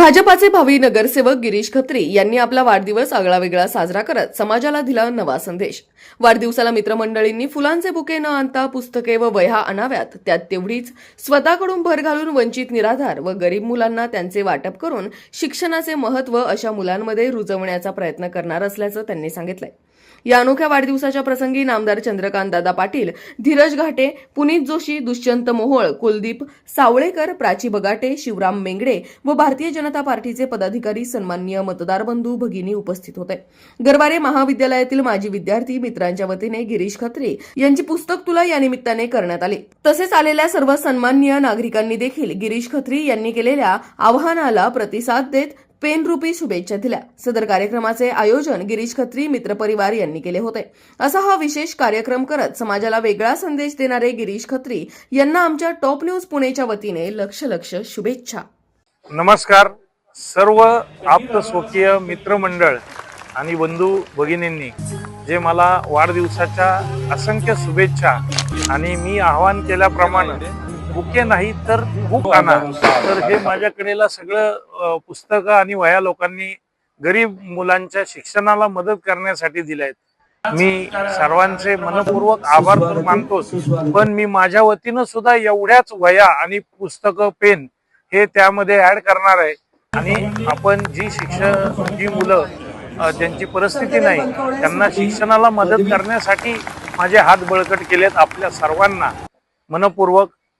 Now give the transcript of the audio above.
भाजपाचे भावी नगरसेवक गिरीश खत्री यांनी आपला वाढदिवस आगळावेगळा साजरा करत समाजाला दिला नवा संदेश. वाढदिवसाला मित्रमंडळींनी फुलांचे बुके न आणता पुस्तके व वह्या आणाव्यात. त्यात तेवढीच स्वतःकडून भर घालून वंचित निराधार व गरीब मुलांना त्यांचे वाटप करून शिक्षणाचे महत्त्व अशा मुलांमध्ये रुजवण्याचा प्रयत्न करणार असल्याचं त्यांनी सांगितलंय. या अनोख्या वाढदिवसाच्या प्रसंगी नामदार चंद्रकांत दादा पाटील धीरज घाटे पुनीत जोशी दुष्यंत मोहोळ कुलदीप सावळेकर प्राची बगाटे शिवराम मेंगडे व भारतीय जनता पार्टीचे पदाधिकारी सन्माननीय मतदार बंधू भगिनी उपस्थित होते. गरवारे महाविद्यालयातील माजी विद्यार्थी मित्रांच्या वतीने गिरीश खत्री यांची पुस्तक तुला या निमित्ताने करण्यात आली. तसेच आलेल्या सर्व सन्माननीय नागरिकांनी देखील गिरीश खत्री यांनी केलेल्या आवाहनाला प्रतिसाद देत पेनरूपी शुभेच्छा दिल्या. सदर कार्यक्रमाचे आयोजन गिरीश खत्री मित्रपरिवार यांनी केले होते. असा हा विशेष कार्यक्रम करत समाजाला वेगळा संदेश देणारे गिरीश खत्री यांना आमच्या टॉप न्यूज पुणेच्या वतीने लक्ष लक्ष शुभेच्छा. नमस्कार. सर्व आप्त स्वकीय मित्रमंडळ आणि बंधू भगिनींनी जे मला वाढदिवसाच्या असंख्य शुभेच्छा आणि मी आवाहन केल्याप्रमाणे बुके नाही तर बुक आणा. तर हे माझ्याकडेला सगळं पुस्तकं आणि वह्या लोकांनी गरीब मुलांच्या शिक्षणाला मदत करण्यासाठी दिल्या आहेत मी सर्वांचे मनपूर्वक आभार तर मानतोच पण मी माझ्या वतीनं सुद्धा एवढ्याच वह्या आणि पुस्तकं पेन हे त्यामध्ये ऍड करणार आहे. आणि आपण जी शिक्षण जी मुलं ज्यांची परिस्थिती नाही त्यांना शिक्षणाला मदत करण्यासाठी माझे हात बळकट केलेत आपल्या सर्वांना. मनपूर्वक